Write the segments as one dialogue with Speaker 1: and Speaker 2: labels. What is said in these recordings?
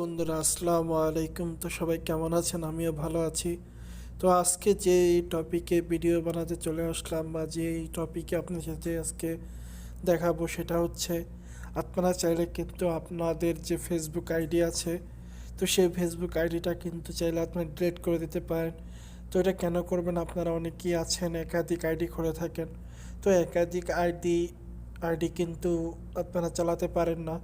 Speaker 1: বন্ধুরা, আসসালামু আলাইকুম। তো সবাই কেমন আছেন? আমিও ভালো আছি। তো আজকে যে টপিকে ভিডিও বানাতে চলে আসলাম বা যে টপিকে আপনার সাথে আজকে দেখাবো সেটা হচ্ছে, আপনারা চাইলে কিন্তু আপনাদের যে ফেসবুক আইডি আছে, তো সেই ফেসবুক আইডিটা কিন্তু চাইলে আপনারা ডিলিট করে দিতে পারেন। তো এটা কেন করবেন? আপনারা অনেকেই আছেন, একাধিক আইডি করে থাকেন। তো একাধিক আইডি আইডি কিন্তু আপনারা চালাতে পারেন না।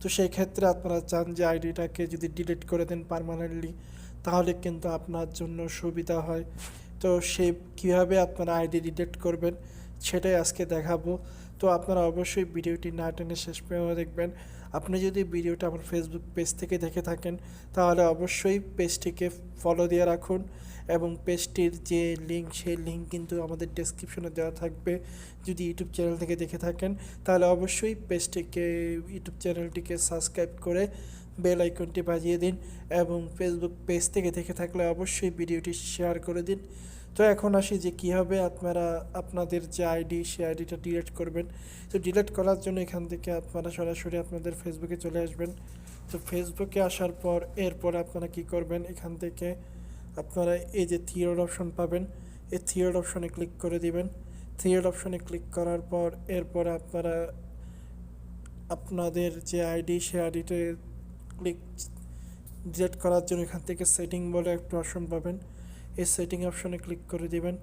Speaker 1: তো সেই ক্ষেত্রে আপনারা চান যে আইডিটাকে যদি ডিলিট করে দেন পারমানেন্টলি তাহলে কিন্তু আপনার জন্য সুবিধা হয়। তো সে কীভাবে আপনারা আইডি ডিলিট করবেন, সেটাই আজকে দেখাবো। তো আপনারা অবশ্যই ভিডিওটি না টেনে শেষ পর্যন্ত দেখবেন। আপনি যদি ভিডিওটা আমার ফেসবুক পেজ থেকে দেখে থাকেন, তাহলে অবশ্যই পেজটিকে ফলো দিয়ে রাখুন। এবং পেজটির যে লিঙ্ক সেই লিঙ্ক কিন্তু আমাদের ডেসক্রিপশনে দেওয়া থাকবে। যদি ইউটিউব চ্যানেল থেকে দেখে থাকেন, তাহলে অবশ্যই পেজটিকে, ইউটিউব চ্যানেলটিকে সাবস্ক্রাইব করে বেল আইকনটি বাজিয়ে দিন এবং ফেসবুক পেজ থেকে দেখে থাকলে অবশ্যই ভিডিওটি শেয়ার করে দিন। তো এখন আসি যে কীভাবে আপনারা, আপনাদের যে আইডি সেই আইডিটা ডিলিট করবেন। তো ডিলিট করার জন্য এখান থেকে আপনারা সরাসরি আপনাদের ফেসবুকে চলে আসবেন। তো ফেসবুকে আসার পর, এরপর আপনারা কি করবেন, এখান থেকে আপনারা এই যে থিওড অপশন পাবেন, এই থিওড অপশনে ক্লিক করে দিবেন। থিওড অপশনে ক্লিক করার পর এরপর আপনারা আপনাদের যে আইডি সেই আইডিতে ক্লিক ডিলিট করার জন্য এখান থেকে সেটিং বলে একটা অপশন পাবেন। এই সেটিং অপশনে ক্লিক করে দিবেন।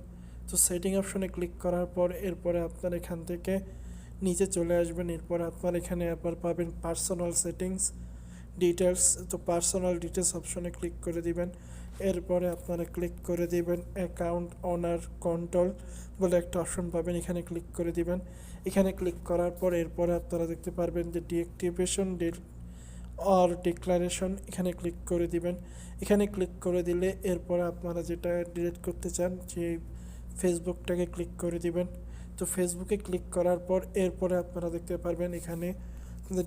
Speaker 1: তো সেটিং অপশনে ক্লিক করার পর এরপরে আপনার এখান থেকে নিচে চলে আসবেন। এরপর আপনার এখানে আবার পাবেন পার্সোনাল সেটিংস ডিটেলস তো পার্সোনাল ডিটেলস অপশনে ক্লিক করে দিবেন। এরপরে আপনারা ক্লিক করে দিবেন অ্যাকাউন্ট অনার কন্ট্রোল বলে একটা অপশন পাবেন, এখানে ক্লিক করে দিবেন। এখানে ক্লিক করার পর এরপরে আপনারা দেখতে পারবেন যে ডিঅ্যাক্টিভেশন অর ডিক্লারেশন এখানে ক্লিক করে দিবেন। এখানে ক্লিক করে দিলে এরপরে আপনারা যেটা ডিলিট করতে চান, সেই ফেসবুকটাকে ক্লিক করে দিবেন। তো ফেসবুকে ক্লিক করার পর এরপরে আপনারা দেখতে পারবেন এখানে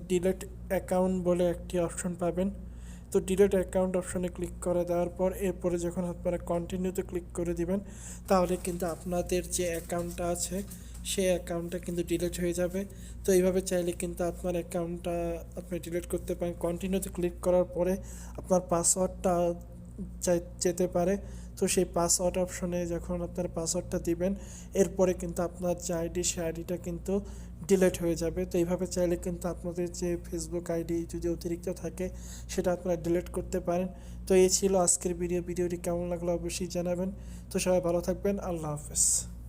Speaker 1: ডিলেট অ্যাকাউন্ট বলে একটি অপশন পাবেন। তো ডিলেট অ্যাকাউন্ট অপশনে ক্লিক করে দেওয়ার পর এরপরে যখন আপনারা কন্টিনিউতে ক্লিক করে দিবেন, তাহলে কিন্তু আপনাদের যে অ্যাকাউন্টটা আছে, সেই অ্যাকাউন্টটা কিন্তু ডিলিট হয়ে যাবে। তো এইভাবে চাইলে কিন্তু আপনার অ্যাকাউন্টটা আপনি ডিলিট করতে পারেন। কন্টিনিউতে ক্লিক করার পরে আপনার পাসওয়ার্ডটা যেতে পারে। তো সেই পাসওয়ার্ড অপশনে যখন আপনার পাসওয়ার্ডটা দিবেন, এরপরে কিন্তু আপনার যে আইডি সেই আইডিটা কিন্তু ডিলেট হয়ে যাবে। তো এইভাবে চাইলে কিন্তু আপনাদের যে ফেসবুক আইডি যদি অতিরিক্ত থাকে, সেটা আপনারা ডিলেট করতে পারেন। তো এই ছিল আজকের ভিডিও ভিডিওটি কেমন লাগল অবশ্যই জানাবেন। তো সবাই ভালো থাকবেন। আল্লাহ হাফেজ।